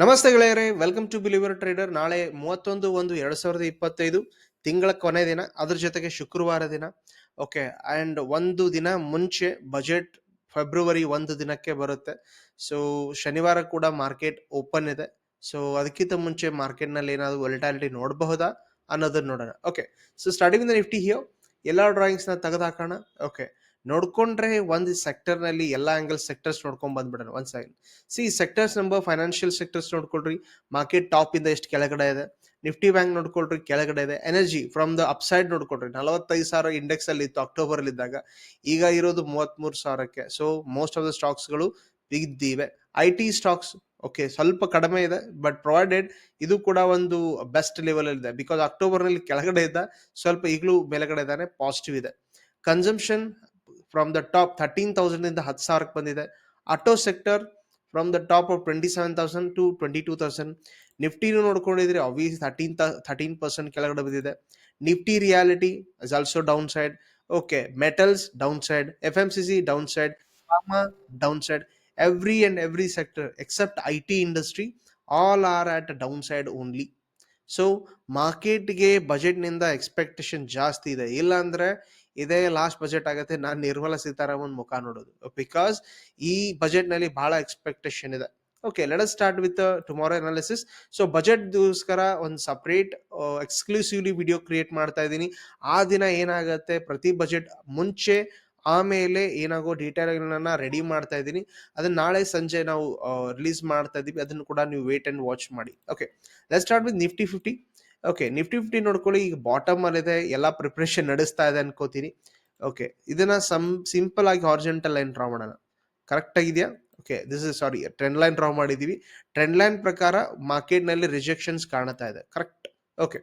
ನಮಸ್ತೆ ಗೆಳೆಯರೇ welcome to believer trader ನಾಳೆ ಮೂವತ್ತೊಂದು ಒಂದು ಎರಡ್ ಸಾವಿರದ ಇಪ್ಪತ್ತೈದು, ತಿಂಗಳ ಕೊನೆ ದಿನ, ಅದ್ರ ಜೊತೆಗೆ ಶುಕ್ರವಾರ ದಿನ. ಓಕೆ ಅಂಡ್ ಒಂದು ದಿನ ಮುಂಚೆ ಬಜೆಟ್ ಫೆಬ್ರವರಿ ಒಂದು ದಿನಕ್ಕೆ ಬರುತ್ತೆ. ಸೊ ಶನಿವಾರ ಕೂಡ ಮಾರ್ಕೆಟ್ ಓಪನ್ ಇದೆ. ಸೊ ಅದಕ್ಕಿಂತ ಮುಂಚೆ ಮಾರ್ಕೆಟ್ನಲ್ಲಿ ನಲ್ಲಿ ಏನಾದ್ರು ವೊಲಟಾಲಿಟಿ ನೋಡಬಹುದಾ ಅನ್ನೋದನ್ನ ನೋಡೋಣ. Okay so starting the Nifty ಹಿಯೋ ಎಲ್ಲ ಡ್ರಾಯಿಂಗ್ಸ್ನ ತೆಗೆದು ಹಾಕೋಣ ಓಕೆ ನೋಡ್ಕೊಂಡ್ರೆ ಒಂದು ಸೆಕ್ಟರ್ನಲ್ಲಿ ಎಲ್ಲ ಆಂಗಲ್ ಸೆಕ್ಟರ್ಸ್ ನೋಡ್ಕೊಂಡ್ ಬಂದ್ಬಿಡೋಣ. ಒಂದ್ second C sectors number financial sectors ನೋಡ್ಕೊಳ್ರಿ. Market top ಇಂದ ಎಷ್ಟು ಕೆಳಗಡೆ ಇದೆ. ನಿಫ್ಟಿ ಬ್ಯಾಂಕ್ ನೋಡ್ಕೊಳ್ರಿ, ಕೆಳಗಡೆ ಇದೆ. ಎನರ್ಜಿ ಫ್ರಮ್ ದ ಅಪ್ಸೈಡ್ ನೋಡ್ಕೊಳ್ರಿ. ನಲವತ್ತೈದು ಸಾವಿರ ಇಂಡೆಕ್ಸ್ ಅಲ್ಲಿ ಇತ್ತು ಅಕ್ಟೋಬರ್ ಅಲ್ಲಿ ಇದ್ದಾಗ. ಈಗ ಇರೋದು ಮೂವತ್ಮೂರು ಸಾವಿರಕ್ಕೆ. ಸೊ ಮೋಸ್ಟ್ ಆಫ್ ದ ಸ್ಟಾಕ್ಸ್ಗಳು ಬಿದ್ದಿವೆ. ಐ ಟಿ ಸ್ಟಾಕ್ಸ್ ಓಕೆ ಸ್ವಲ್ಪ ಕಡಿಮೆ ಇದೆ ಬಟ್ ಪ್ರೊವೈಡೆಡ್ ಇದು ಕೂಡ ಒಂದು ಬೆಸ್ಟ್ ಲೆವೆಲ್ ಇದೆ. ಬಿಕಾಸ್ ಅಕ್ಟೋಬರ್ನಲ್ಲಿ ಕೆಳಗಡೆ ಇದ್ದ, ಸ್ವಲ್ಪ ಈಗಲೂ ಮೇಲೆಗಡೆ ಇದ್ದಾನೆ ಪಾಸಿಟಿವ್ ಇದೆ. Consumption from the top thirteen ತೌಸಂಡಿಂದ ಹತ್ತು ಸಾವಿರಕ್ಕೆ ಬಂದಿದೆ. Auto sector from the top of twenty seven thousand to twenty two thousand ನಿಫ್ಟಿನೂ ನೋಡ್ಕೊಂಡಿದ್ರೆ ಅವಿಯಸ್ ಥರ್ಟೀನ್ ಥರ್ಟೀನ್ ಪರ್ಸೆಂಟ್ ಕೆಳಗಡೆ ಬಿದ್ದಿದೆ Nifty reality is also down side okay metals down side F M C C down side pharma down side every and every sector except I T industry all are at down side only so ಮಾರ್ಕೆಟ್ಗೆ ಬಜೆಟ್ನಿಂದ expectation ಜಾಸ್ತಿ ಇದೆ. ಇಲ್ಲ ಇದೇ last budget ಆಗುತ್ತೆ. ನಾನು ನಿರ್ಮಲಾ ಸೀತಾರಾಮನ್ ಮುಖ ನೋಡೋದು. ಬಿಕಾಸ್ ಈ ಬಜೆಟ್ನಲ್ಲಿ ಬಹಳ ಎಕ್ಸ್ಪೆಕ್ಟೇಷನ್ ಇದೆ. Okay let start with tomorrow analysis so ಬಜೆಟ್ಗೋಸ್ಕರ ಒಂದು ಸಪ್ರೇಟ್ ಎಕ್ಸ್ಕ್ಲೂಸಿವ್ಲಿ ವಿಡಿಯೋ ಕ್ರಿಯೇಟ್ ಮಾಡ್ತಾ ಇದ್ದೀನಿ. ಆ ದಿನ ಏನಾಗುತ್ತೆ? ಪ್ರತಿ ಬಜೆಟ್ ಮುಂಚೆ, ಆಮೇಲೆ ಏನಾಗೋ ಡೀಟೇಲ್ಗಳನ್ನ ರೆಡಿ ಮಾಡ್ತಾ ಇದ್ದೀನಿ. ಅದನ್ನ ನಾಳೆ ಸಂಜೆ ನಾವು ರಿಲೀಸ್ ಮಾಡ್ತಾ ಇದೀವಿ ಅದನ್ನು ಕೂಡ ನೀವು ವೇಟ್ ಅಂಡ್ ವಾಚ್ ಮಾಡಿ. Okay let start with Nifty fifty okay Nifty fifty ನೋಡ್ಕೊಳ್ಳಿ, ಈಗ ಬಾಟಮ್ ಅಲ್ಲಿ ಇದೆ ಎಲ್ಲ ಪ್ರಿಪ್ರೇಷನ್ ನಡೆಸ್ತಾ ಇದೆ ಅನ್ಕೋತೀನಿ. ಓಕೆ ಇದನ್ನ ಸಮ್ ಸಿಂಪಲ್ ಆಗಿ ಹಾರ್ಜೆಂಟಲ್ ಲೈನ್ ಡ್ರಾ ಮಾಡೋಣ. ಕರೆಕ್ಟ್ ಆಗಿದೆಯಾ? Okay this is sorry trend line draw ಮಾಡಿದೀವಿ. ಟ್ರೆಂಡ್ ಲೈನ್ ಪ್ರಕಾರ ಮಾರ್ಕೆಟ್ನಲ್ಲಿ ರಿಜೆಕ್ಷನ್ಸ್ ಕಾಣ್ತಾ ಇದೆ. ಕರೆಕ್ಟ್ ಓಕೆ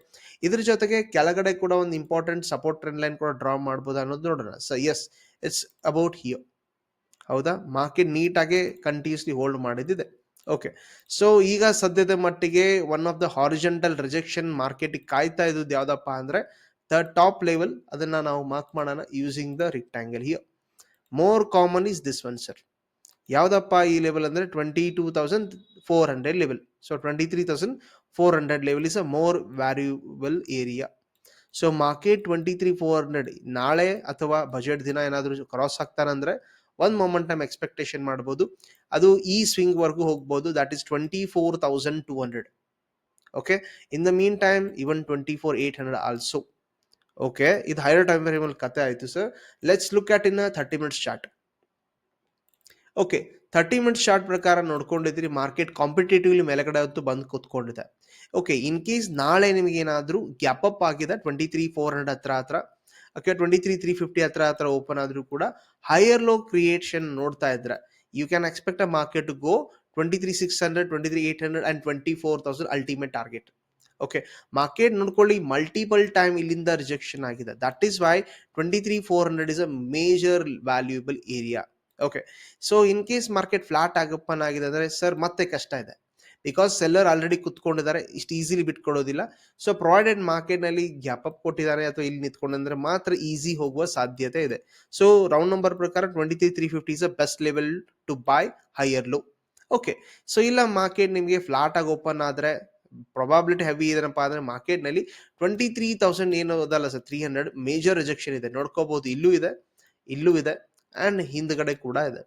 ಇದ್ರ ಜೊತೆಗೆ ಕೆಳಗಡೆ ಕೂಡ ಒಂದು ಇಂಪಾರ್ಟೆಂಟ್ ಸಪೋರ್ಟ್ ಟ್ರೆಂಡ್ ಲೈನ್ ಕೂಡ ಡ್ರಾ ಮಾಡ್ಬೋದು ಅನ್ನೋದು ನೋಡೋಣ. ಸ ಎಸ್ ಇಟ್ಸ್ ಅಬೌಟ್ ಹಿಯೋ ಹೌದಾ? ಮಾರ್ಕೆಟ್ ನೀಟಾಗಿ ಕಂಟಿನ್ಯೂಸ್ಲಿ ಹೋಲ್ಡ್ ಮಾಡಿದ್ದಿದೆ. ಓಕೆ ಸೊ ಈಗ ಸದ್ಯದ ಮಟ್ಟಿಗೆ one of the horizontal rejection ಮಾರ್ಕೆಟಿಗೆ ಕಾಯ್ತಾ ಇದ್ದು ಯಾವ್ದಪ್ಪ ಅಂದ್ರೆ ದ ಟಾಪ್ ಲೆವೆಲ್ ಅದನ್ನ ನಾವು ಮಾರ್ಕ್ ಮಾಡೋಣ using the rectangle here more common is this one sir ಯಾವ್ದಪ್ಪ ಈ ಲೆವೆಲ್ ಅಂದ್ರೆ twenty two thousand four hundred level so twenty three thousand four hundred level is a more valuable area so market twenty three four hundred ನಾಳೆ ಅಥವಾ budget ದಿನ ಏನಾದರೂ cross ಆಗ್ತಾನಂದ್ರೆ ಒಂದು moment ನಮ್ಮ expectation ಮಾಡ್ಬೋದು. ಅದು ಈ ಸ್ವಿಂಗ್ ವರ್ಗೂ ಹೋಗ್ಬೋದು. That is twenty four thousand two hundred okay in the mean time even twenty four eight hundred also okay ಇದು ಹೈಯರ್ ಟೈಮ್ ಫ್ರೇಮ್ ಅಲ್ಲಿ ಕತೆ ಆಯ್ತು sir let's look at in thirty minutes chart okay thirty minutes chart ಪ್ರಕಾರ ನೋಡ್ಕೊಂಡಿದ್ರಿ market competitively ಮೇಲೆಗಡೆ ಹೊತ್ತು ಬಂದು ಕೂತ್ಕೊಂಡಿದೆ. Okay in case ನಾಳೆ ನಿಮಗೆ ಏನಾದರೂ ಗ್ಯಾಪ್ ಅಪ್ ಆಗಿದೆ ಟ್ವೆಂಟಿ ತ್ರೀ ಫೋರ್ ಹಂಡ್ರೆಡ್ ಹತ್ರ ಹತ್ರ okay twenty three three fifty ಹತ್ರ ಹತ್ರ ಓಪನ್ ಆದರೂ ಕೂಡ ಹೈಯರ್ ಲೋ ಕ್ರಿಯೇಷನ್ ನೋಡ್ತಾ ಇದ್ರೆ you can expect a market to go twenty three six hundred twenty three eight hundred and twenty four thousand ultimate target okay market ನೋಡ್ಕೊಳ್ಳಿ multiple time ಇಲ್ಲಿಂದ rejection ಆಗಿದೆ. That is why twenty three four hundred is a major valuable area okay so in case market flat ಆಗಪ್ಪನ್ ಆಗಿದೆ ಅಂದರೆ sir ಮತ್ತೆ ಕಷ್ಟ ಇದೆ. Because seller already ಕುತ್ಕೊಂಡಿದ್ದಾರೆ, ಇಷ್ಟು ಈಸಿಲಿ ಬಿಟ್ಕೊಡೋದಿಲ್ಲ ಸೊ ಮಾರ್ಕೆಟ್ನಲ್ಲಿ ಗ್ಯಾಪ್ ಅಪ್ ಕೊಟ್ಟಿದ್ದಾರೆ ಅಥವಾ ಇಲ್ಲಿ ನಿಂತ್ಕೊಂಡಂದ್ರೆ ಮಾತ್ರ ಈಸಿ ಹೋಗುವ ಸಾಧ್ಯತೆ ಇದೆ. ಸೊ ರೌಂಡ್ ನಂಬರ್ ಪ್ರಕಾರ twenty three three fifty is a best level to buy higher low okay so ಇಲ್ಲ ಮಾರ್ಕೆಟ್ ನಿಮಗೆ ಫ್ಲಾಟ್ ಆಗಿ ಓಪನ್ ಆದ್ರೆ ಪ್ರೊಬಾಬಿಲಿಟಿ ಹೆವಿ ಇದೇನಪ್ಪ ಅಂದ್ರೆ ಮಾರ್ಕೆಟ್ನಲ್ಲಿ ಟ್ವೆಂಟಿ ತ್ರೀ ತೌಸಂಡ್ ಏನು ಅದಲ್ಲ sir three hundred major rejection ಇದೆ. ನೋಡ್ಕೋಬಹುದು ಇಲ್ಲೂ ಇದೆ ಇಲ್ಲೂ ಇದೆ ಅಂಡ್ ಹಿಂದ್ಗಡೆ ಕೂಡ ಇದೆ.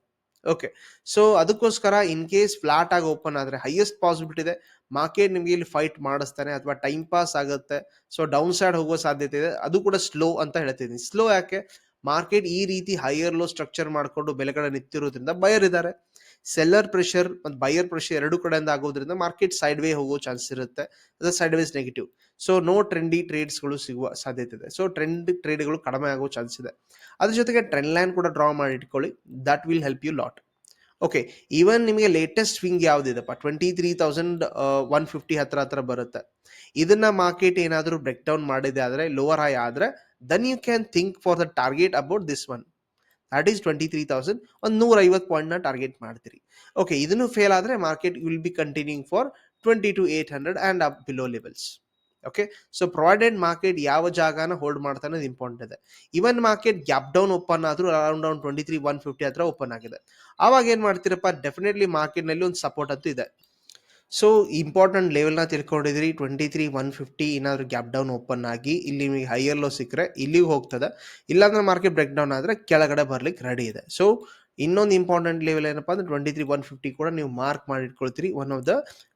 ಓಕೆ ಸೊ ಅದಕ್ಕೋಸ್ಕರ ಇನ್ ಕೇಸ್ ಫ್ಲಾಟ್ ಆಗಿ ಓಪನ್ ಆದ್ರೆ ಹೈಯೆಸ್ಟ್ ಪಾಸಿಬಿಲಿಟಿ ಇದೆ. ಮಾರ್ಕೆಟ್ ನಿಮಗೆ ಇಲ್ಲಿ ಫೈಟ್ ಮಾಡಿಸ್ತಾನೆ ಅಥವಾ ಟೈಮ್ ಪಾಸ್ ಆಗುತ್ತೆ. ಸೊ ಡೌನ್ ಸೈಡ್ ಹೋಗೋ ಸಾಧ್ಯತೆ ಇದೆ. ಅದು ಕೂಡ ಸ್ಲೋ ಅಂತ ಹೇಳ್ತಿದ್ದೀನಿ. ಸ್ಲೋ ಯಾಕೆ? ಮಾರ್ಕೆಟ್ ಈ ರೀತಿ ಹೈಯರ್ ಲೋ ಸ್ಟ್ರಕ್ಚರ್ ಮಾಡಿಕೊಂಡು ಬೆಲೆಗಡೆ ನಿಂತಿರೋದ್ರಿಂದ ಬಯರ್ ಇದ್ದಾರೆ ಸೆಲ್ಲರ್ ಪ್ರೆಷರ್ ಮತ್ತು ಬೈಯರ್ ಪ್ರೆಷರ್ ಎರಡು ಕಡೆಯಿಂದ ಆಗೋದ್ರಿಂದ ಮಾರ್ಕೆಟ್ ಸೈಡ್ ವೇ ಹೋಗೋ ಚಾನ್ಸ್ ಇರುತ್ತೆ. ಅದು sideways negative so no trendy ಟ್ರೇಡ್ಸ್ಗಳು ಸಿಗುವ ಸಾಧ್ಯತೆ ಇದೆ. ಸೊ ಟ್ರೆಂಡ್ ಟ್ರೇಡ್ಗಳು ಕಡಿಮೆ ಆಗೋ ಚಾನ್ಸ್ ಇದೆ. ಅದ್ರ ಜೊತೆಗೆ ಟ್ರೆಂಡ್ ಲೈನ್ ಕೂಡ ಡ್ರಾ ಮಾಡಿ ಇಟ್ಕೊಳ್ಳಿ. That will help you lot okay even ನಿಮಗೆ latest swing ಯಾವುದಿದೆಪ್ಪ twenty three thousand one fifty ಹತ್ರ ಹತ್ರ ಬರುತ್ತೆ. ಇದನ್ನ ಮಾರ್ಕೆಟ್ ಏನಾದರೂ ಬ್ರೇಕ್ ಡೌನ್ ಮಾಡಿದೆ ಆದರೆ ಲೋವರ್ ಹೈ ಆದರೆ then you can think for the target about this one that is twenty three thousand ಒಂದು ನೂರ ಐವತ್ತು ಪಾಯಿಂಟ್ನ ಟಾರ್ಗೆಟ್ ಮಾಡ್ತೀರಿ. ಓಕೆ ಇದನ್ನು ಫೇಲ್ ಆದರೆ market will be continuing for twenty two eight hundred and up below levels okay so provided market ಯಾವ ಜಾಗನ hold ಮಾಡ್ತಾನೆ ಅದು ಇಂಪಾರ್ಟೆಂಟ್ ಇದೆ. Even market gap down open ಆದ್ರೂ around down twenty three one fifty ಹತ್ರ open ಆಗಿದೆ. ಆವಾಗ ಏನ್ ಮಾಡ್ತೀರಪ್ಪ? ಡೆಫಿನೆಟ್ಲಿ ಮಾರ್ಕೆಟ್ನಲ್ಲಿ ಒಂದು ಸಪೋರ್ಟ್ ಅಂತೂ ಇದೆ. ಸೊ ಇಂಪಾರ್ಟೆಂಟ್ ಲೆವೆಲ್ನ ತಿಳ್ಕೊಂಡಿದ್ರಿ ಟ್ವೆಂಟಿ ತ್ರೀ ಒನ್ ಫಿಫ್ಟಿ ಏನಾದರೂ ಗ್ಯಾಪ್ ಡೌನ್ ಓಪನ್ ಆಗಿ, ಇಲ್ಲಿ ನಿಮಗೆ ಹೈಯರ್ ಲೋ ಸಿಕ್ಕರೆ ಇಲ್ಲಿಗೆ ಹೋಗ್ತದೆ. ಇಲ್ಲಾಂದ್ರೆ ಮಾರ್ಕೆಟ್ ಬ್ರೇಕ್ ಡೌನ್ ಆದರೆ ಕೆಳಗಡೆ ಬರ್ಲಿಕ್ಕೆ ರೆಡಿ ಇದೆ. ಸೊ ಇನ್ನೊಂದು ಇಂಪಾರ್ಟೆಂಟ್ ಲೆವೆಲ್ ಏನಪ್ಪ ಅಂದ್ರೆ ಟ್ವೆಂಟಿ ತ್ರೀ ಒನ್ ಫಿಫ್ಟಿ ಕೂಡ ನೀವು ಮಾರ್ಕ್ ಮಾಡಿ ಇಟ್ಕೊಳ್ತೀರಿ one of the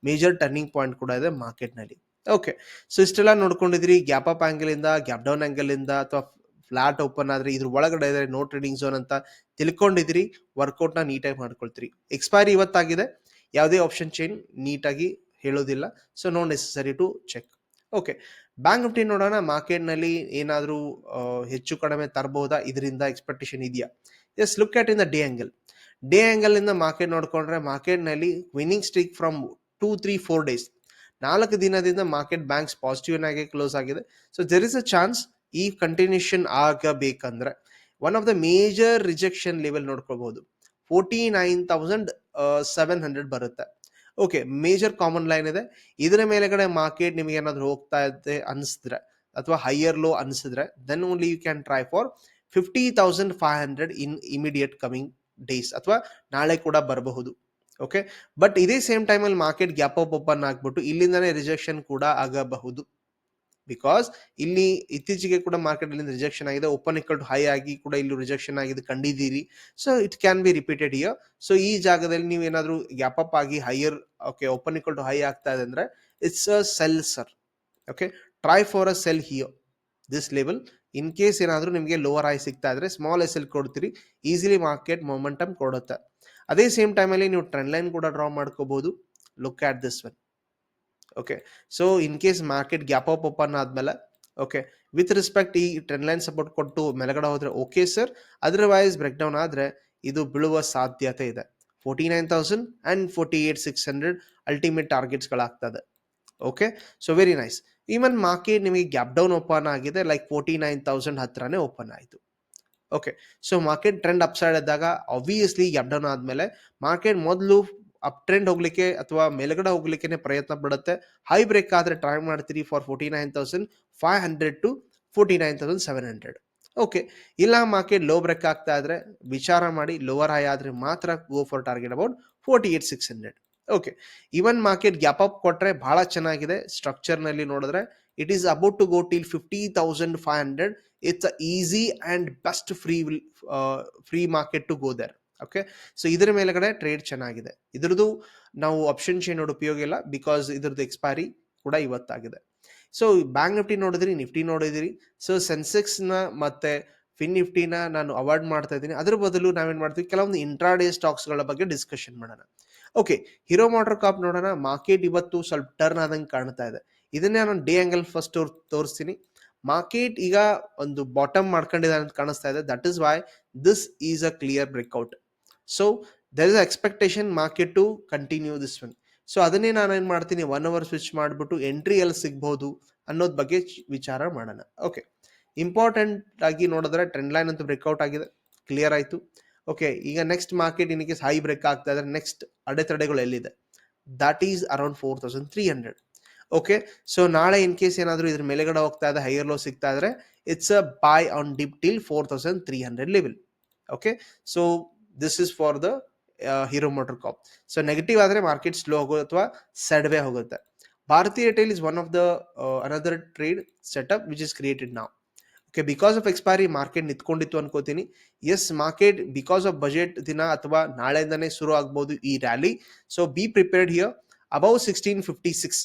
major turning point ಕೂಡ ಇದೆ ಮಾರ್ಕೆಟ್ನಲ್ಲಿ ಓಕೆ ಸೊ ಇಷ್ಟೆಲ್ಲ ನೋಡ್ಕೊಂಡಿದ್ರಿ ಗ್ಯಾಪ್ ಅಪ್ ಆ್ಯಂಗಲಿಂದ ಗ್ಯಾಪ್ ಡೌನ್ ಆ್ಯಂಗಲಿಂದ ಅಥವಾ ಫ್ಲಾಟ್ ಓಪನ್ ಆದರೆ ಇದ್ರ ಒಳಗಡೆ ಇದ್ರೆ ನೋ ಟ್ರೇಡಿಂಗ್ ಝೋನ್ ಅಂತ ತಿಳ್ಕೊಂಡಿದ್ರಿ ವರ್ಕೌಟ್ನ ನೀಟಾಗಿ ಮಾಡ್ಕೊಳ್ತೀರಿ. ಎಕ್ಸ್ಪೈರಿ ಇವತ್ತಾಗಿದೆ, ಯಾವುದೇ ಆಪ್ಷನ್ ಚೇಂಜ್ ನೀಟಾಗಿ ಹೇಳೋದಿಲ್ಲ. So no necessary to check okay Bank Nifty ನೋಡೋಣ ಮಾರ್ಕೆಟ್ನಲ್ಲಿ ಏನಾದರೂ ಹೆಚ್ಚು ಕಡಿಮೆ ತರಬಹುದಾ ಇದರಿಂದ ಎಕ್ಸ್ಪೆಕ್ಟೇಷನ್ ಇದೆಯಾ? Yes look at in the day angle day ಆ್ಯಂಗಲಿಂದ market ನೋಡಿಕೊಂಡ್ರೆ ಮಾರ್ಕೆಟ್ನಲ್ಲಿ winning streak from two three four days ನಾಲ್ಕು ದಿನದಿಂದ ಮಾರ್ಕೆಟ್ ಬ್ಯಾಂಕ್ಸ್ ಪಾಸಿಟಿವ್ ಆಗಿ ಕ್ಲೋಸ್ ಆಗಿದೆ. So there is a chance ಈ ಕಂಟಿನ್ಯೂಷನ್ ಆಗಬೇಕಂದ್ರೆ one of the major rejection level ನೋಡ್ಕೋಬಹುದು forty nine thousand seven hundred ಬರುತ್ತೆ. Okay major common line ಇದೆ. ಇದರ ಮೇಲೆಗಡೆ ಮಾರ್ಕೆಟ್ ನಿಮಗೆ ಏನಾದರೂ ಹೋಗ್ತಾ ಇದೆ ಅನಿಸಿದ್ರೆ ಅಥವಾ ಹೈಯರ್ ಲೋ ಅನಿಸಿದ್ರೆ then only you can try for fifty thousand five hundred in immediate coming days ಅಥವಾ ನಾಳೆ ಕೂಡ ಬರಬಹುದು. ಓಕೆ ಬಟ್ ಇದೇ ಸೇಮ್ ಟೈಮಲ್ಲಿ ಮಾರ್ಕೆಟ್ ಗ್ಯಾಪ್ ಅಪ್ ಓಪನ್ ಆಗ್ಬಿಟ್ಟು ಇಲ್ಲಿಂದನೇ ರಿಜೆಕ್ಷನ್ ಕೂಡ ಆಗಬಹುದು. ಬಿಕಾಸ್ ಇಲ್ಲಿ ಇತ್ತೀಚೆಗೆ ಕೂಡ ಮಾರ್ಕೆಟ್ ಅಲ್ಲಿ ರಿಜೆಕ್ಷನ್ ಆಗಿದೆ ಓಪನ್ ಇಕ್ವಲ್ ಟು ಹೈ ಆಗಿ ಕೂಡ ಇಲ್ಲಿ ರಿಜೆಕ್ಷನ್ ಆಗಿದೆ ಕಂಡಿದ್ದೀರಿ. So it can be repeated here so ಈ ಜಾಗದಲ್ಲಿ ನೀವು ಏನಾದರೂ ಗ್ಯಾಪ್ ಅಪ್ ಆಗಿ higher okay open equal to high ಆಗ್ತಾ ಇದೆ ಅಂದ್ರೆ it's a sell sir okay try for a sell here this level in case ಏನಾದರೂ ನಿಮಗೆ ಲೋವರ್ ಹೈ ಸಿಗ್ತಾ ಇದ್ರೆ ಸ್ಮಾಲ್ ಎಸ್ ಎಲ್ ಕೊಡ್ತೀರಿ. ಈಸಿಲಿ ಮಾರ್ಕೆಟ್ ಮೊಮೆಂಟಮ್ ಕೊಡುತ್ತೆ. ಅದೇ ಸೇಮ್ ಟೈಮಲ್ಲಿ ನೀವು ಟ್ರೆಂಡ್ ಲೈನ್ ಕೂಡ ಡ್ರಾ ಮಾಡ್ಕೋಬಹುದು look at this one okay so in case market gap up open ಆದ್ಮೇಲೆ ಓಕೆ ವಿತ್ ರೆಸ್ಪೆಕ್ಟ್ ಈ ಟ್ರೆಂಡ್ ಲೈನ್ ಸಪೋರ್ಟ್ ಕೊಟ್ಟು ಮೇಲಗಡೆ ಹೋದ್ರೆ okay sir otherwise break down ಆದ್ರೆ ಇದು ಬೀಳುವ ಸಾಧ್ಯತೆ ಇದೆ. Forty nine thousand and forty eight six hundred ultimate ಟಾರ್ಗೆಟ್ಸ್ಗಳಾಗ್ತದೆ okay so very nice even market ನಿಮಗೆ ಗ್ಯಾಪ್ ಡೌನ್ ಓಪನ್ ಆಗಿದೆ ಲೈಕ್ ಫೋರ್ಟಿ ನೈನ್ ತೌಸಂಡ್ ಹತ್ರನೇ ಓಪನ್ ಆಯಿತು. Okay so market trend up side ಇದ್ದಾಗ ಆಬ್ವಿಯಸ್ಲಿ ಗ್ಯಾಪ್ ಡೌನ್ ಆದಮೇಲೆ market ಮೊದಲು up trend ಹೋಗ್ಲಿಕ್ಕೆ ಅಥವಾ ಮೇಲ್ಗಡೆ ಹೋಗ್ಲಿಕ್ಕೆ ಪ್ರಯತ್ನ ಪಡುತ್ತೆ. ಹೈ ಬ್ರೇಕ್ ಆದರೆ ಟ್ರೈ ಮಾಡ್ತೀರಿ for forty nine thousand five hundred to forty nine thousand seven hundred okay ಇಲ್ಲ ಮಾರ್ಕೆಟ್ ಲೋ ಬ್ರೇಕ್ ಆಗ್ತಾ ಇದ್ರೆ ವಿಚಾರ ಮಾಡಿ ಲೋವರ್ ಹೈ ಆದರೆ ಮಾತ್ರ go for target about forty eight six hundred okay even market gap up ಕೊಟ್ಟರೆ ಬಹಳ ಚೆನ್ನಾಗಿದೆ. ಸ್ಟ್ರಕ್ಚರ್ನಲ್ಲಿ ನೋಡಿದ್ರೆ to go till fifty thousand five hundred it's a easy and best free free market to go there okay so ಇದರ ಮೇಲೆಗಡೆ trade ಚೆನ್ನಾಗಿದೆ. ಇದ್ರದ್ದು ನಾವು ಆಪ್ಷನ್ ಚೇನ್ ನೋಡೋ ಉಪಯೋಗ ಇಲ್ಲ ಬಿಕಾಸ್ ಇದ್ರದ್ದು ಎಕ್ಸ್ಪೈರಿ ಕೂಡ ಇವತ್ತಾಗಿದೆ. ಸೊ ಬ್ಯಾಂಕ್ ನಿಫ್ಟಿ ನೋಡಿದ್ರಿ ನಿಫ್ಟಿ ನೋಡಿದಿರಿ. ಸೊ ಸೆನ್ಸೆಕ್ಸ್ನ ಮತ್ತೆ ಫಿನ್ ನಿಫ್ಟಿನ ನಾನು ಅವಾಯ್ಡ್ ಮಾಡ್ತಾ ಇದ್ದೀನಿ. ಅದ್ರ ಬದಲು ನಾವೇನು ಮಾಡ್ತೀವಿ? ಕೆಲವೊಂದು ಇಂಟ್ರಾಡೇ ಸ್ಟಾಕ್ಸ್ಗಳ ಬಗ್ಗೆ ಡಿಸ್ಕಷನ್ ಮಾಡೋಣ. ಓಕೆ ಹೀರೋ ಮೋಟರ್ ಕಾಪ್ ನೋಡೋಣ. ಮಾರ್ಕೆಟ್ ಇವತ್ತು ಸ್ವಲ್ಪ ಟರ್ನ್ ಆದಂಗೆ ಕಾಣ್ತಾ ಇದೆ. ಇದನ್ನೇ ನಾನು ಡಿ ಆಂಗಲ್ ಫಸ್ಟ್ ತೋರಿಸ್ತೀನಿ. ಮಾರ್ಕೆಟ್ ಈಗ ಒಂದು ಬಾಟಮ್ ಮಾಡ್ಕೊಂಡಿದ್ದಾರೆ ಅಂತ ಕಾಣಿಸ್ತಾ ಇದೆ. That is why this is a clear breakout so there is expectation market to continue this one so ಅದನ್ನೇ ನಾನು ಏನು ಮಾಡ್ತೀನಿ? ಒನ್ ಅವರ್ ಸ್ವಿಚ್ ಮಾಡಿಬಿಟ್ಟು ಎಂಟ್ರಿ ಎಲ್ಲಿ ಸಿಗ್ಬೋದು ಅನ್ನೋದ್ ಬಗ್ಗೆ ವಿಚಾರ ಮಾಡೋಣ. ಓಕೆ ಇಂಪಾರ್ಟೆಂಟ್ ಆಗಿ ನೋಡಿದ್ರೆ ಟ್ರೆಂಡ್ ಲೈನ್ ಅಂತೂ ಬ್ರೇಕ್ಔಟ್ ಆಗಿದೆ. ಕ್ಲಿಯರ್ ಆಯಿತು. ಓಕೆ ಈಗ next market in high break ಆಗ್ತಾ ಇದ್ರೆ ನೆಕ್ಸ್ಟ್ ಅಡೆತಡೆಗಳು ಎಲ್ಲಿದೆ? That is around four thousand three hundred okay so ನಾಳೆ ಇನ್ ಕೇಸ್ ಏನಾದರೂ ಇದ್ರ ಮೇಲೆಗಡೆ ಹೋಗ್ತಾ ಇದೆ ಹೈಯರ್ ಲೋ ಸಿಗ್ತಾ ಇದ್ರೆ it's a buy on dip till four thousand three hundred level okay so this is for the Hero MotoCorp so negative ಆದರೆ market slow ಹೋಗೋದು ಅಥವಾ ಸೆಡ್ವೇ ಹೋಗುತ್ತೆ. Bharti Airtel is one of the another trade setup which is created ನಾವು okay because of expiry market ನಿಂತ್ಕೊಂಡಿತ್ತು ಅನ್ಕೋತೀನಿ. Yes market because of budget ದಿನ ಅಥವಾ ನಾಳೆಯಿಂದನೇ ಶುರು ಆಗ್ಬೋದು ಈ rally so be prepared here above sixteen fifty six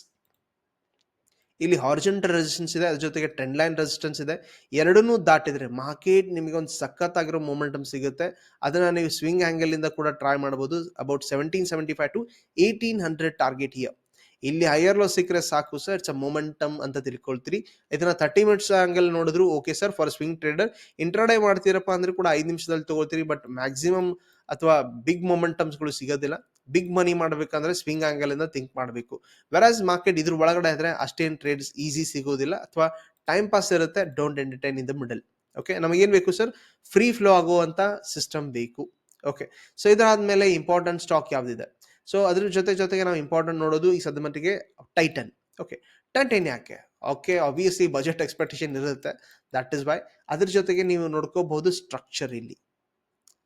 ಇಲ್ಲಿ horizontal resistance ಇದೆ, ಅದ್ರ ಜೊತೆಗೆ ಟ್ರೆಂಡ್ ಲೈನ್ ರೆಸಿಸ್ಟೆನ್ಸ್ ಇದೆ. ಎರಡನ್ನೂ ದಾಟಿದ್ರೆ ಮಾರ್ಕೆಟ್ ನಿಮಗೆ ಒಂದು ಸಖತ್ತಾಗಿರೋ ಮೂಮೆಂಟಮ್ ಸಿಗುತ್ತೆ. ಅದನ್ನ ನೀವು ಸ್ವಿಂಗ್ ಆ್ಯಂಗಲ್ ಇಂದ ಕೂಡ ಟ್ರೈ ಮಾಡಬಹುದು about seventeen seventy five to eighteen hundred target here ಇಲ್ಲಿ ಹೈಯರ್ ಲೋ ಸಿಕ್ಕರೆ ಸಾಕು ಸರ್ ಇಟ್ಸ್ ಅ ಮೊಮೆಂಟಮ್ ಅಂತ ತಿಳ್ಕೊಳ್ತೀರಿ. ಇದನ್ನ ತರ್ಟಿ ಮಿನಿಟ್ಸ್ ಆಂಗಲ್ ನೋಡಿದ್ರು okay sir for swing trader intraday ಮಾಡ್ತೀರಪ್ಪ ಅಂದ್ರೆ ಕೂಡ ಐದು ನಿಮಿಷದಲ್ಲಿ ತಗೋತೀರಿ ಬಟ್ ಮ್ಯಾಕ್ಸಿಮಮ್ ಅಥವಾ ಬಿಗ್ ಮೊಮೆಂಟಮ್ಸ್ಗಳು ಸಿಗೋದಿಲ್ಲ. ಬಿಗ್ ಮನಿ ಮಾಡಬೇಕಂದ್ರೆ ಸ್ವಿಂಗ್ ಆಂಗಲ್ ಇಂದ ಥಿಂಕ್ ಮಾಡಬೇಕು. ವೆರಾಸ್ ಮಾರ್ಕೆಟ್ ಇದ್ರ ಒಳಗಡೆ ಇದ್ರೆ ಅಷ್ಟೇನು ಟ್ರೇಡ್ಸ್ ಈಸಿ ಸಿಗೋದಿಲ್ಲ ಅಥವಾ ಟೈಮ್ ಪಾಸ್ ಇರುತ್ತೆ don't entertain in the middle okay ನಮಗೇನು ಬೇಕು ಸರ್ ಫ್ರೀ ಫ್ಲೋ ಆಗುವಂಥ ಸಿಸ್ಟಮ್ ಬೇಕು. ಓಕೆ ಸೊ ಇದಾದ್ಮೇಲೆ ಇಂಪಾರ್ಟೆಂಟ್ ಸ್ಟಾಕ್ ಯಾವ್ದಿದೆ? ಸೊ ಅದ್ರ ಜೊತೆ ಜೊತೆಗೆ ನಾವು ಇಂಪಾರ್ಟೆಂಟ್ ನೋಡೋದು ಈ ಸದ್ಯ ಮಟ್ಟಿಗೆ ಟೈಟನ್ ಓಕೆ ಟೈಟನ್ ಯಾಕೆ? ಓಕೆ ಆಬ್ವಿಯಸ್ಲಿ ಬಜೆಟ್ ಎಕ್ಸ್ಪೆಕ್ಟೇಷನ್ ಇರುತ್ತೆ. ದಟ್ ಇಸ್ ವೈ ಅದ್ರ ಜೊತೆಗೆ ನೀವು ನೋಡ್ಕೋಬಹುದು ಸ್ಟ್ರಕ್ಚರ್ ಇಲ್ಲಿ.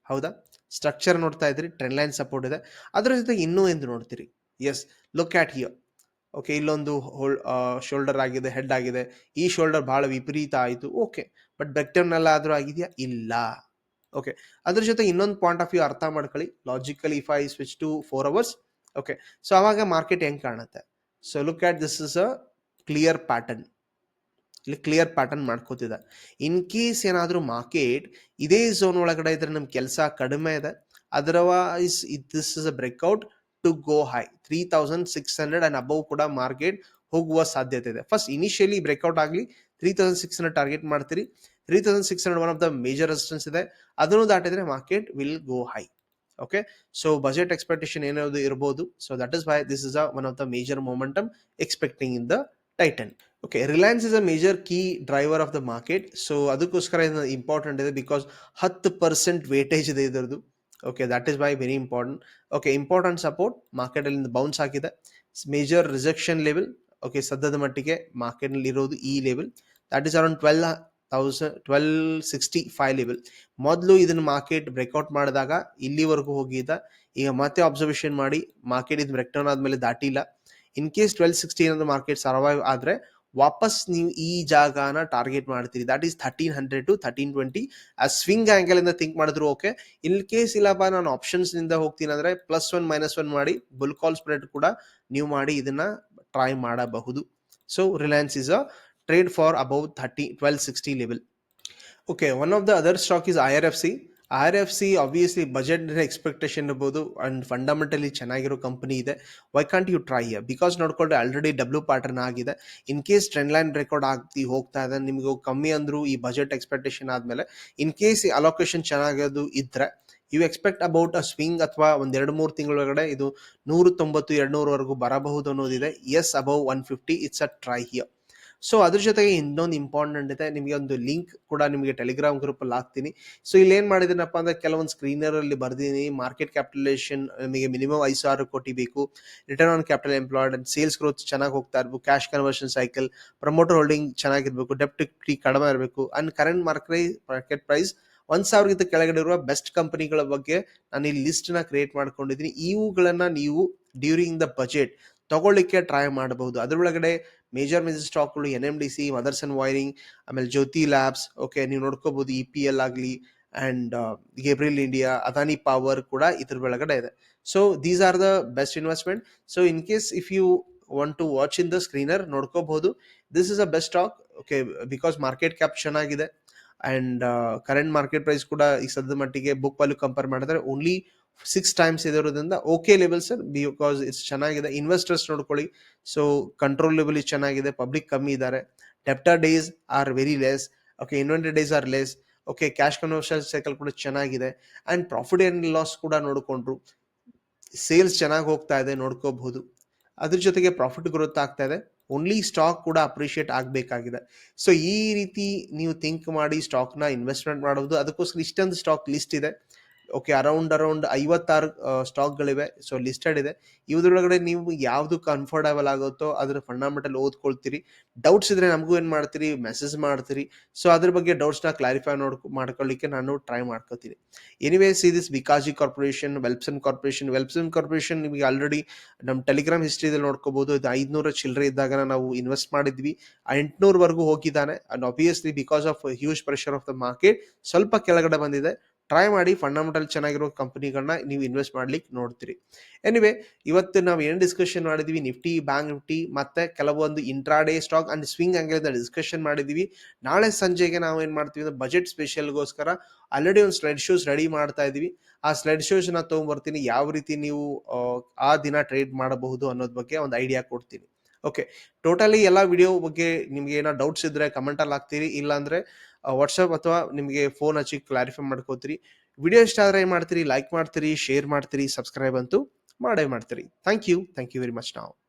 ಹೌದಾ? ಸ್ಟ್ರಕ್ಚರ್ ನೋಡ್ತಾ ಇದ್ರಿ ಟ್ರೆಂಡ್ ಲೈನ್ ಸಪೋರ್ಟ್ ಇದೆ. ಅದರ ಜೊತೆ ಇನ್ನೂ ಎಂದು ನೋಡ್ತೀರಿ. Yes look at here okay ಇಲ್ಲೊಂದು ಹೋಲ್ ಶೋಲ್ಡರ್ ಆಗಿದೆ ಹೆಡ್ ಆಗಿದೆ. ಈ ಶೋಲ್ಡರ್ ಬಹಳ ವಿಪರೀತ ಆಯಿತು. ಓಕೆ ಬಟ್ ಬೆಕ್ಟರ್ನಲ್ಲಾದರೂ ಆಗಿದೆಯಾ? ಇಲ್ಲ. ಓಕೆ ಅದ್ರ ಜೊತೆ ಇನ್ನೊಂದು ಪಾಯಿಂಟ್ ಆಫ್ ವ್ಯೂ ಅರ್ಥ ಮಾಡ್ಕೊಳ್ಳಿ. Logically if I switch to four hours okay so ಅವಾಗ ಮಾರ್ಕೆಟ್ ಹೆಂಗೆ ಕಾಣುತ್ತೆ? So look at this is a clear pattern ಇಲ್ಲಿ ಕ್ಲಿಯರ್ ಪ್ಯಾಟರ್ನ್ ಮಾಡ್ಕೋತಿದೆ. ಇನ್ ಕೇಸ್ ಏನಾದರೂ ಮಾರ್ಕೆಟ್ ಇದೇ ಝೋನ್ ಒಳಗಡೆ ಇದ್ರೆ ನಮ್ಮ ಕೆಲಸ ಕಡಿಮೆ ಇದೆ. Otherwise this is a breakout to go high three thousand six hundred and above ಕೂಡ ಮಾರ್ಕೆಟ್ ಹೋಗುವ ಸಾಧ್ಯತೆ ಇದೆ. ಫಸ್ಟ್ ಇನಿಷಿಯಲಿ ಬ್ರೇಕ್ಔಟ್ ಆಗಲಿ three thousand six hundred target ಮಾಡ್ತೀರಿ. Three thousand six hundred one of the major resistance ಇದೆ. ಅದನ್ನು ದಾಟಿದ್ರೆ market will go high okay so budget expectation ಏನಾದ್ರು ಇರ್ಬೋದು. So that is why this is a one of the major momentum expecting in the Titan okay Reliance is a major key driver of the market so ಅದಕ್ಕೋಸ್ಕರ ಇದು important ಇದೆ because ಹತ್ತು percent weightage ಇದೆ ಇದರದ್ದು okay that is why very important okay important support ಮಾರ್ಕೆಟಲ್ಲಿಂದ bounce ಆಗಿದೆ major rejection level okay ಸದ್ಯದ ಮಟ್ಟಿಗೆ ಮಾರ್ಕೆಟ್ನಲ್ಲಿ ಇರೋದು ಈ level that is around twelve thousand twelve sixty five level ಮೊದಲು ಇದನ್ನು ಮಾರ್ಕೆಟ್ ಬ್ರೇಕ್ಔಟ್ ಮಾಡಿದಾಗ ಇಲ್ಲಿವರೆಗೂ ಹೋಗಿದ್ದ ಈಗ ಮತ್ತೆ ಅಬ್ಸರ್ವೇಷನ್ ಮಾಡಿ ಮಾರ್ಕೆಟ್ ಇದು ಬ್ರೇಕ್ಡೌನ್ ಆದಮೇಲೆ ದಾಟಿಲ್ಲ ಇನ್ ಕೇಸ್ ಟ್ವೆಲ್ ಸಿಕ್ಸ್ಟಿ ಏನಾದ್ರು ಮಾರ್ಕೆಟ್ ಸರ್ವೈವ್ ಆದರೆ ವಾಪಸ್ ನೀವು ಈ ಜಾಗನ ಟಾರ್ಗೆಟ್ ಮಾಡ್ತೀರಿ. That is thirteen hundred to thirteen twenty ಆ ಸ್ವಿಂಗ್ ಆಂಗಲ್ ಇಂದ ಥಿಂಕ್ ಮಾಡಿದ್ರು ಓಕೆ ಇನ್ ಕೇಸ್ ಇಲ್ಲಪ್ಪ ನಾನು ಆಪ್ಷನ್ಸ್ನಿಂದ ಹೋಗ್ತೀನಿ ಅಂದ್ರೆ ಪ್ಲಸ್ ಒನ್ ಮೈನಸ್ ಒನ್ ಮಾಡಿ ಬುಲ್ ಕಾಲ್ ಸ್ಪ್ರೆಡ್ ಕೂಡ ನೀವು ಮಾಡಿ ಇದನ್ನ ಟ್ರೈ ಮಾಡಬಹುದು. So Reliance is a trade for above thirty twelve sixty level okay one of the other stock is I R F C R F C obviously budget expectation ಇರ್ಬೋದು and fundamentally ಚೆನ್ನಾಗಿರೋ company ಇದೆ. Why can't you try because ನೋಡ್ಕೊಂಡ್ರೆ already W pattern ಆಗಿದೆ. In case trend line record ಆಗ್ತಿ ಹೋಗ್ತಾ ಇದೆ, ನಿಮಗೆ ಕಮ್ಮಿ ಅಂದ್ರು ಈ ಬಜೆಟ್ ಎಕ್ಸ್ಪೆಕ್ಟೇಷನ್ ಆದಮೇಲೆ ಇನ್ ಕೇಸ್ ಅಲೋಕೇಶನ್ ಚೆನ್ನಾಗೋದು ಇದ್ರೆ you expect about a swing ಅಥವಾ ಒಂದು ಎರಡು ಮೂರು ತಿಂಗಳೊಳಗಡೆ ಇದು ನೂರು ತೊಂಬತ್ತು ಎರಡು ನೂರವರೆಗೂ ಬರಬಹುದು ಅನ್ನೋದಿದೆ. Yes above one fifty it's a try here so ಅದ್ರ ಜೊತೆಗೆ ಇನ್ನೊಂದು ಇಂಪಾರ್ಟೆಂಟ್ ಇದೆ. ನಿಮಗೆ ಒಂದು ಲಿಂಕ್ ಕೂಡ ನಿಮಗೆ ಟೆಲಿಗ್ರಾಮ್ ಗ್ರೂಪ್ ಅಲ್ಲಿ ಹಾಕ್ತೀನಿ. ಸೊ ಇಲ್ಲಿ ಏನ್ ಮಾಡಿದ್ದೀನಪ್ಪ ಅಂದ್ರೆ ಕೆಲವೊಂದು ಸ್ಕ್ರೀನರ್ ಅಲ್ಲಿ ಬರ್ದಿನಿ ಮಾರ್ಕೆಟ್ ಕ್ಯಾಪಿಟಲೇಷನ್ ನಿಮಗೆ ಮಿನಿಮಮ್ ಐದು ಸಾವಿರ ಕೋಟಿ ಬೇಕು. Return on capital employed and sales growth ಚೆನ್ನಾಗಿ ಹೋಗ್ತಾ ಇರಬೇಕು. Cash conversion cycle promoter holding ಚೆನ್ನಾಗಿರ್ಬೇಕು ಡೆಪ್ಟ್ ಕಡಿಮೆ ಇರಬೇಕು. And current market market price ಒಂದ್ ಸಾವಿರಕ್ಕಿಂತ ಕೆಳಗಡೆ ಇರುವ ಬೆಸ್ಟ್ ಕಂಪನಿಗಳ ಬಗ್ಗೆ ನಾನು ಈ ಲಿಸ್ಟ್ನ ಕ್ರಿಯೇಟ್ ಮಾಡ್ಕೊಂಡಿದ್ದೀನಿ. ಇವುಗಳನ್ನ ನೀವು ಡ್ಯೂರಿಂಗ್ ದ ಬಜೆಟ್ ತಗೊಳ್ಳಿಕ್ಕೆ ಟ್ರೈ ಮಾಡಬಹುದು. ಅದರೊಳಗಡೆ ಮೇಜರ್ ಮೇಜರ್ ಸ್ಟಾಕ್ಗಳು N M D C Motherson Wiring, ಆಮೇಲೆ ಜ್ಯೋತಿ ಲ್ಯಾಬ್ಸ್ ಓಕೆ ನೀವು ನೋಡ್ಕೋಬಹುದು ಇ ಪಿ ಎಲ್ ಆಗಲಿ and Gabriel India, Adani power ಕೂಡ ಇದ್ರ ಒಳಗಡೆ ಇದೆ. So these are the best investment so in case if you want to watch in the screener ನೋಡ್ಕೋಬಹುದು this is a best stock okay because market cap ಚೆನ್ನಾಗಿದೆ and current market price ಕೂಡ ಈ ಸದ್ಯದ ಮಟ್ಟಿಗೆ book value compare ಮಾಡಿದ್ರೆ only six times ಇರೋದ್ರಿಂದ okay level sir because it's ಚೆನ್ನಾಗಿದೆ. Investors ನೋಡ್ಕೊಳ್ಳಿ. So control level ಚೆನ್ನಾಗಿದೆ. ಪಬ್ಲಿಕ್ ಕಮ್ಮಿ ಇದ್ದಾರೆ debtor days are very less okay inventory days are less okay cash conversion cycle ಕೂಡ ಚೆನ್ನಾಗಿದೆ. ಅಂಡ್ ಪ್ರಾಫಿಟ್ ಅಂಡ್ ಲಾಸ್ ಕೂಡ ನೋಡಿಕೊಂಡ್ರು. Sales ಚೆನ್ನಾಗಿ ಹೋಗ್ತಾ ಇದೆ, ನೋಡ್ಕೋಬಹುದು. ಅದ್ರ ಜೊತೆಗೆ ಪ್ರಾಫಿಟ್ ಗ್ರೋತ್ ಆಗ್ತಾ ಇದೆ. ಓನ್ಲಿ ಸ್ಟಾಕ್ ಕೂಡ ಅಪ್ರಿಷಿಯೇಟ್ ಆಗಬೇಕಾಗಿದೆ. ಸೊ ಈ ರೀತಿ ನೀವು ಥಿಂಕ್ ಮಾಡಿ ಸ್ಟಾಕ್ನ ಇನ್ವೆಸ್ಟ್ಮೆಂಟ್ ಮಾಡೋದು. ಅದಕ್ಕೋಸ್ಕರ ಇಷ್ಟೊಂದು ಸ್ಟಾಕ್ ಲಿಸ್ಟ್ ಇದೆ. ಓಕೆ ಅರೌಂಡ್ ಅರೌಂಡ್ ಐವತ್ತಾರು ಸ್ಟಾಕ್ಗಳಿವೆ ಸೊ ಲಿಸ್ಟೆಡ್ ಇದೆ. ಇವ್ರೊಳಗಡೆ ನೀವು ಯಾವುದು ಕನ್ಫರ್ಟಬಲ್ ಆಗುತ್ತೋ ಅದ್ರ ಫಂಡಮೆಂಟಲ್ ಓದ್ಕೊಳ್ತೀರಿ. ಡೌಟ್ಸ್ ಇದ್ರೆ ನಮಗೂ ಏನು ಮಾಡ್ತೀರಿ? ಮೆಸೇಜ್ ಮಾಡ್ತೀರಿ. ಸೊ ಅದ್ರ ಬಗ್ಗೆ ಡೌಟ್ಸ್ನ ಕ್ಲಾರಿಫೈ ನೋಡ್, ಮಾಡ್ಕೊಳ್ಳಿಕ್ಕೆ ನಾನು ಟ್ರೈ ಮಾಡ್ಕೋತೀನಿ. Anyways this Bikaji corporation Welspun corporation Welspun corporation ನಿಮಗೆ ಆಲ್ರೆಡಿ ನಮ್ಮ ಟೆಲಿಗ್ರಾಮ್ ಹಿಸ್ಟ್ರಿದಲ್ಲಿ ನೋಡ್ಕೋಬಹುದು ಇದು ಐದುನೂರ ಚಿಲ್ಲರೆ ಇದ್ದಾಗ ನಾವು ಇನ್ವೆಸ್ಟ್ ಮಾಡಿದ್ವಿ. ಎಂಟುನೂರವರೆಗೂ ಹೋಗಿದ್ದಾನೆ. And obviously because of huge pressure of the market ಸ್ವಲ್ಪ ಕೆಳಗಡೆ ಬಂದಿದೆ. ಟ್ರೈ ಮಾಡಿ ಫಂಡಮೆಂಟಲ್ ಚೆನ್ನಾಗಿರೋ ಕಂಪನಿಗಳನ್ನ ನೀವು ಇನ್ವೆಸ್ಟ್ ಮಾಡ್ಲಿಕ್ಕೆ ನೋಡ್ತೀರಿ. ಎನಿವೆ ಇವತ್ತು ನಾವು ಏನು ಡಿಸ್ಕಷನ್ ಮಾಡಿದ್ವಿ? ನಿಫ್ಟಿ ಬ್ಯಾಂಕ್ ನಿಫ್ಟಿ ಮತ್ತೆ ಕೆಲವೊಂದು ಇಂಟ್ರಾಡೇ ಸ್ಟಾಕ್ ಅಂಡ್ ಸ್ವಿಂಗ್ ಹಂಗೆ ಡಿಸ್ಕಷನ್ ಮಾಡಿದ್ವಿ. ನಾಳೆ ಸಂಜೆಗೆ ನಾವು ಏನು ಮಾಡ್ತೀವಿ ಅಂದ್ರೆ ಬಜೆಟ್ ಸ್ಪೆಷಲ್ಗೋಸ್ಕರ ಆಲ್ರೆಡಿ ಒಂದು ಸ್ಲೈಡ್ ಶೋಸ್ ರೆಡಿ ಮಾಡ್ತಾ ಇದೀವಿ. ಆ ಸ್ಲೈಡ್ ಶೋಸ್ನ ತಗೊಂಡ್ಬರ್ತೀನಿ ಯಾವ ರೀತಿ ನೀವು, ಆ ದಿನ ಟ್ರೇಡ್ ಮಾಡಬಹುದು ಅನ್ನೋದ್ ಬಗ್ಗೆ ಒಂದು ಐಡಿಯಾ ಕೊಡ್ತೀನಿ. ಓಕೆ ಟೋಟಲಿ ಎಲ್ಲ ವಿಡಿಯೋ ಬಗ್ಗೆ ನಿಮ್ಗೆ ಏನೋ ಡೌಟ್ಸ್ ಇದ್ರೆ ಕಮೆಂಟ್ ಅಲ್ಲಿ ಹಾಕ್ತೀರಿ. ಇಲ್ಲಾಂದ್ರೆ ವಾಟ್ಸಪ್ ಅಥವಾ ನಿಮಗೆ ಫೋನ್ ಹಚ್ಚಿ ಕ್ಲಾರಿಫೈ ಮಾಡ್ಕೋತೀರಿ. ವಿಡಿಯೋ ಇಷ್ಟ ಆದರೆ ಏನು ಮಾಡ್ತೀರಿ? ಲೈಕ್ ಮಾಡ್ತೀರಿ ಶೇರ್ ಮಾಡ್ತೀರಿ ಸಬ್ಸ್ಕ್ರೈಬ್ ಅಂತೂ ಮಾಡೇ ಮಾಡ್ತೀರಿ. Thank you thank you very much ನಾವು